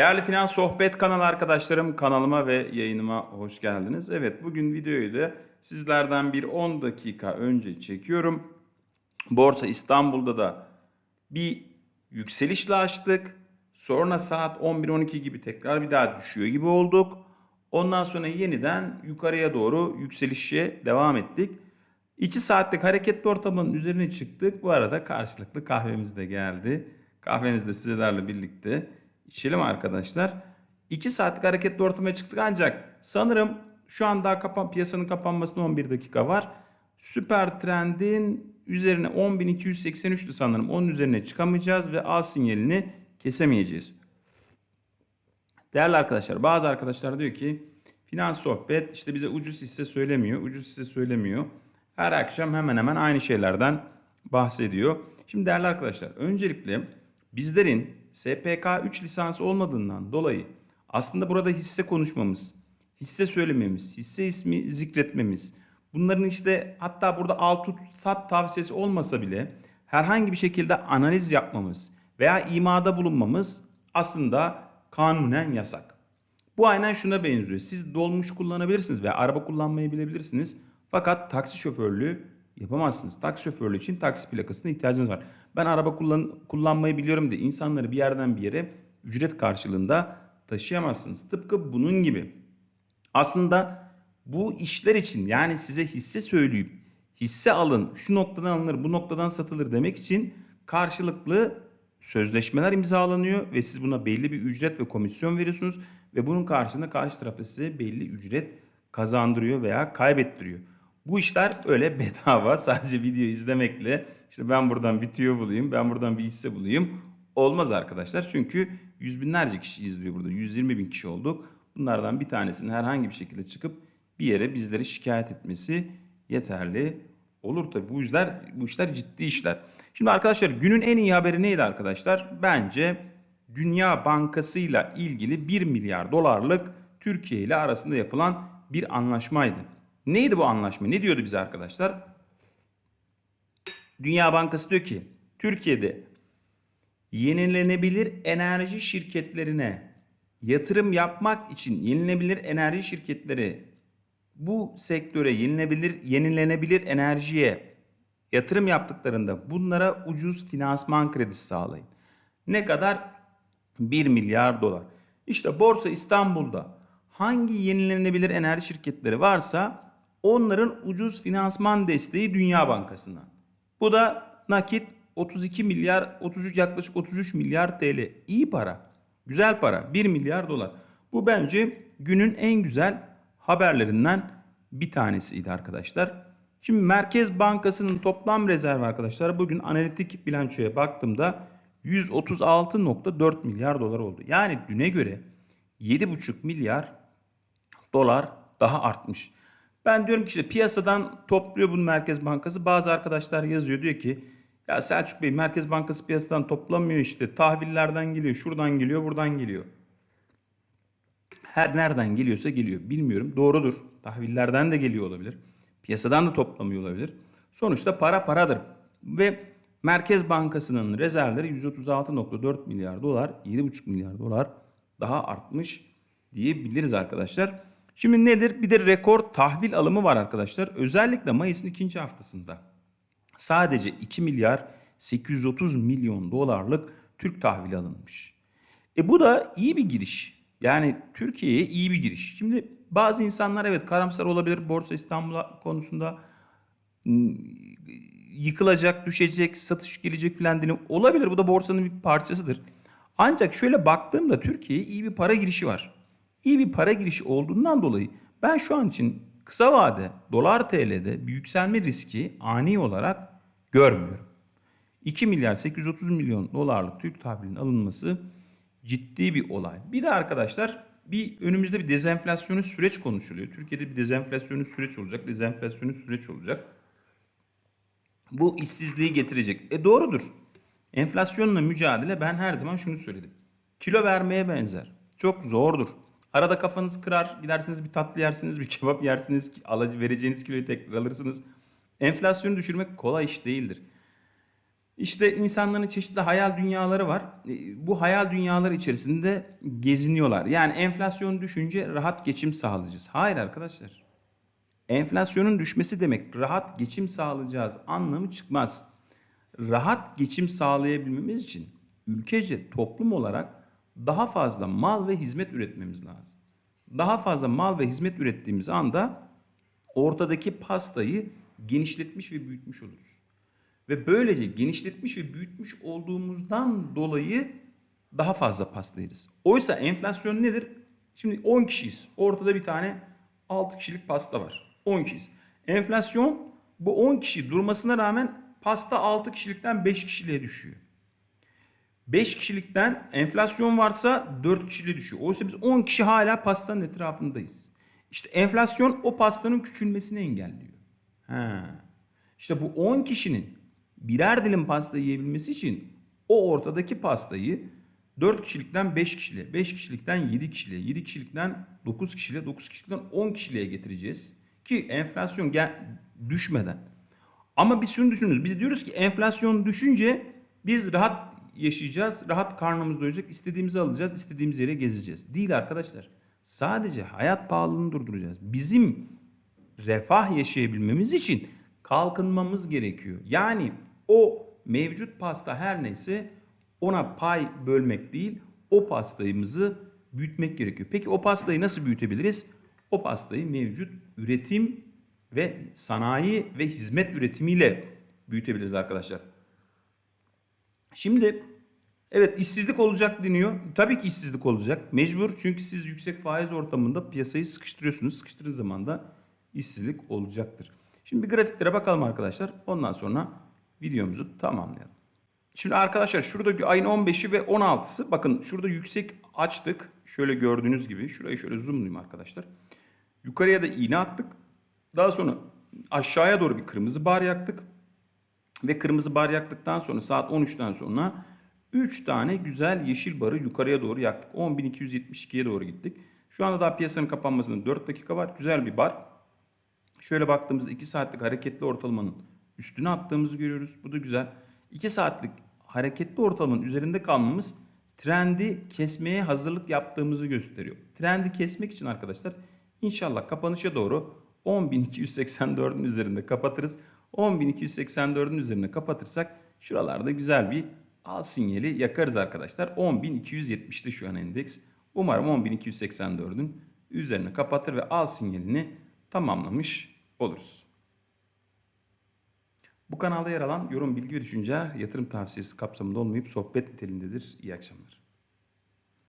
Değerli Finans Sohbet kanalı arkadaşlarım kanalıma ve yayınıma hoş geldiniz. Evet bugün videoyu da sizlerden bir 10 dakika önce çekiyorum. Borsa İstanbul'da da bir yükselişle açtık. Sonra saat 11-12 gibi tekrar bir daha düşüyor gibi olduk. Ondan sonra yeniden yukarıya doğru yükselişe devam ettik. 2 saatlik hareketli ortamın üzerine çıktık. Bu arada karşılıklı kahvemiz de geldi. Kahvemiz de sizlerle birlikte içelim arkadaşlar. 2 saatlik hareketli ortamaya çıktık ancak sanırım şu an daha kapan, piyasanın kapanmasına 11 dakika var. Süper trendin üzerine 10.283'tü sanırım. Onun üzerine çıkamayacağız ve al sinyalini kesemeyeceğiz. Değerli arkadaşlar bazı arkadaşlar diyor ki finans sohbet işte bize ucuz hisse söylemiyor. Ucuz hisse söylemiyor. Her akşam hemen hemen aynı şeylerden bahsediyor. Şimdi değerli arkadaşlar öncelikle bizlerin SPK 3 lisansı olmadığından dolayı aslında burada hisse konuşmamız, hisse söylememiz, hisse ismi zikretmemiz, bunların işte hatta burada al tut sat tavsiyesi olmasa bile herhangi bir şekilde analiz yapmamız veya imada bulunmamız aslında kanunen yasak. Bu aynen şuna benziyor. Siz dolmuş kullanabilirsiniz veya araba kullanmayı bilebilirsiniz. Fakat taksi şoförlüğü yapamazsınız. Taksi şoförlüğü için taksi plakasına ihtiyacınız var. Ben araba kullan kullanmayı biliyorum diye insanları bir yerden bir yere ücret karşılığında taşıyamazsınız. Tıpkı bunun gibi. Aslında bu işler için yani size hisse söyleyip hisse alın şu noktadan alınır bu noktadan satılır demek için karşılıklı sözleşmeler imzalanıyor ve siz buna belli bir ücret ve komisyon veriyorsunuz ve bunun karşılığında karşı tarafta size belli ücret kazandırıyor veya kaybettiriyor. Bu işler öyle bedava sadece video izlemekle işte ben buradan bir tüyo bulayım ben buradan bir hisse bulayım olmaz arkadaşlar. Çünkü yüz binlerce kişi izliyor burada 120 bin kişi olduk. Bunlardan bir tanesinin herhangi bir şekilde çıkıp bir yere bizleri şikayet etmesi yeterli olur tabi. Bu işler bu işler ciddi işler. Şimdi arkadaşlar günün en iyi haberi neydi arkadaşlar? Bence Dünya Bankası ile ilgili 1 milyar dolarlık Türkiye ile arasında yapılan bir anlaşmaydı. Neydi bu anlaşma? Ne diyordu bize arkadaşlar? Dünya Bankası diyor ki Türkiye'de yenilenebilir enerji şirketlerine yatırım yapmak için yenilenebilir enerji şirketleri bu sektöre yenilenebilir yenilenebilir enerjiye yatırım yaptıklarında bunlara ucuz finansman kredisi sağlayın. Ne kadar? 1 milyar dolar. İşte Borsa İstanbul'da hangi yenilenebilir enerji şirketleri varsa onların ucuz finansman desteği Dünya Bankası'ndan. Bu da nakit 32 milyar 33 yaklaşık 33 milyar TL. İyi para. Güzel para. 1 milyar dolar. Bu bence günün en güzel haberlerinden bir tanesiydi arkadaşlar. Şimdi Merkez Bankası'nın toplam rezervi arkadaşlar bugün analitik bilançoya baktığımda 136.4 milyar dolar oldu. Yani düne göre 7,5 milyar dolar daha artmış. Ben diyorum ki işte piyasadan topluyor bunu Merkez Bankası. Bazı arkadaşlar yazıyor diyor ki ya Selçuk Bey Merkez Bankası piyasadan toplamıyor işte tahvillerden geliyor şuradan geliyor buradan geliyor. Her nereden geliyorsa geliyor. Bilmiyorum. Doğrudur. Tahvillerden de geliyor olabilir. Piyasadan da toplamıyor olabilir. Sonuçta para paradır. Ve Merkez Bankası'nın rezervleri 136.4 milyar dolar, 7,5 milyar dolar daha artmış diyebiliriz arkadaşlar. Şimdi nedir? Bir de rekor tahvil alımı var arkadaşlar. Özellikle Mayıs'ın ikinci haftasında sadece 2 milyar 830 milyon dolarlık Türk tahvili alınmış. E bu da iyi bir giriş. Yani Türkiye'ye iyi bir giriş. Şimdi bazı insanlar evet karamsar olabilir Borsa İstanbul konusunda Hmm, yıkılacak, düşecek, satış gelecek filan dilim olabilir. Bu da borsanın bir parçasıdır. Ancak şöyle baktığımda Türkiye'ye iyi bir para girişi var. İyi bir para girişi olduğundan dolayı ben şu an için kısa vade dolar TL'de bir yükselme riski ani olarak görmüyorum. 2 milyar 830 milyon dolarlık Türk tahvilinin alınması ciddi bir olay. Bir de arkadaşlar bir önümüzde bir dezenflasyonu süreç konuşuluyor. Türkiye'de bir dezenflasyonu süreç olacak, dezenflasyonu süreç olacak. Bu işsizliği getirecek. E doğrudur. Enflasyonla mücadele ben her zaman şunu söyledim. Kilo vermeye benzer. Çok zordur. Arada kafanız kırar, gidersiniz bir tatlı yersiniz, bir kebap yersiniz, vereceğiniz kiloyu tekrar alırsınız. Enflasyonu düşürmek kolay iş değildir. İşte insanların çeşitli hayal dünyaları var. E, Bu hayal dünyaları içerisinde geziniyorlar. Yani enflasyon düşünce rahat geçim sağlayacağız. Hayır arkadaşlar. Enflasyonun düşmesi demek rahat geçim sağlayacağız anlamı çıkmaz. Rahat geçim sağlayabilmemiz için ülkece toplum olarak daha fazla mal ve hizmet üretmemiz lazım. Daha fazla mal ve hizmet ürettiğimiz anda ortadaki pastayı genişletmiş ve büyütmüş oluruz. Ve böylece genişletmiş ve büyütmüş olduğumuzdan dolayı daha fazla pasta yeriz. Oysa enflasyon nedir? Şimdi 10 kişiyiz. Ortada bir tane 6 kişilik pasta var. 10 kişiyiz. Enflasyon bu 10 kişi durmasına rağmen pasta 6 kişilikten 5 kişiliğe düşüyor. 5 kişilikten enflasyon varsa 4 kişiliğe düşüyor. Oysa biz 10 kişi hala pastanın etrafındayız. İşte enflasyon o pastanın küçülmesini engelliyor. Ha. İşte bu 10 kişinin birer dilim pasta yiyebilmesi için o ortadaki pastayı 4 kişilikten 5 kişiliğe, 5 kişilikten 7 kişiliğe, 7 kişilikten 9 kişiliğe, 9 kişilikten 10 kişiliğe getireceğiz. Ki enflasyon gel düşmeden. Ama biz şunu düşünüyoruz. Biz diyoruz ki enflasyon düşünce biz rahat yaşayacağız, rahat karnımız doyacak, istediğimizi alacağız, istediğimiz yere gezeceğiz. Değil arkadaşlar. Sadece hayat pahalılığını durduracağız. Bizim refah yaşayabilmemiz için kalkınmamız gerekiyor. Yani o mevcut pasta her neyse ona pay bölmek değil, o pastayımızı büyütmek gerekiyor. Peki o pastayı nasıl büyütebiliriz? O pastayı mevcut üretim ve sanayi ve hizmet üretimiyle büyütebiliriz arkadaşlar. Şimdi evet işsizlik olacak deniyor. Tabii ki işsizlik olacak. Mecbur çünkü siz yüksek faiz ortamında piyasayı sıkıştırıyorsunuz. Sıkıştırdığınız zaman da işsizlik olacaktır. Şimdi bir grafiklere bakalım arkadaşlar. Ondan sonra videomuzu tamamlayalım. Şimdi arkadaşlar şurada ayın 15'i ve 16'sı bakın şurada yüksek açtık. Şöyle gördüğünüz gibi şurayı şöyle zoomlayayım arkadaşlar. Yukarıya da iğne attık. Daha sonra aşağıya doğru bir kırmızı bar yaktık. Ve kırmızı bar yaktıktan sonra saat 13'ten sonra 3 tane güzel yeşil barı yukarıya doğru yaktık. 10.272'ye doğru gittik. Şu anda daha piyasanın kapanmasına 4 dakika var. Güzel bir bar. Şöyle baktığımızda 2 saatlik hareketli ortalamanın üstüne attığımızı görüyoruz. Bu da güzel. 2 saatlik hareketli ortalamanın üzerinde kalmamız trendi kesmeye hazırlık yaptığımızı gösteriyor. Trendi kesmek için arkadaşlar inşallah kapanışa doğru 10.284'ün üzerinde kapatırız. 10.284'ün üzerine kapatırsak şuralarda güzel bir al sinyali yakarız arkadaşlar. 10.270'te şu an endeks. Umarım 10.284'ün üzerine kapatır ve al sinyalini tamamlamış oluruz. Bu kanalda yer alan yorum, bilgi ve düşünceler yatırım tavsiyesi kapsamında olmayıp sohbet niteliğindedir. İyi akşamlar.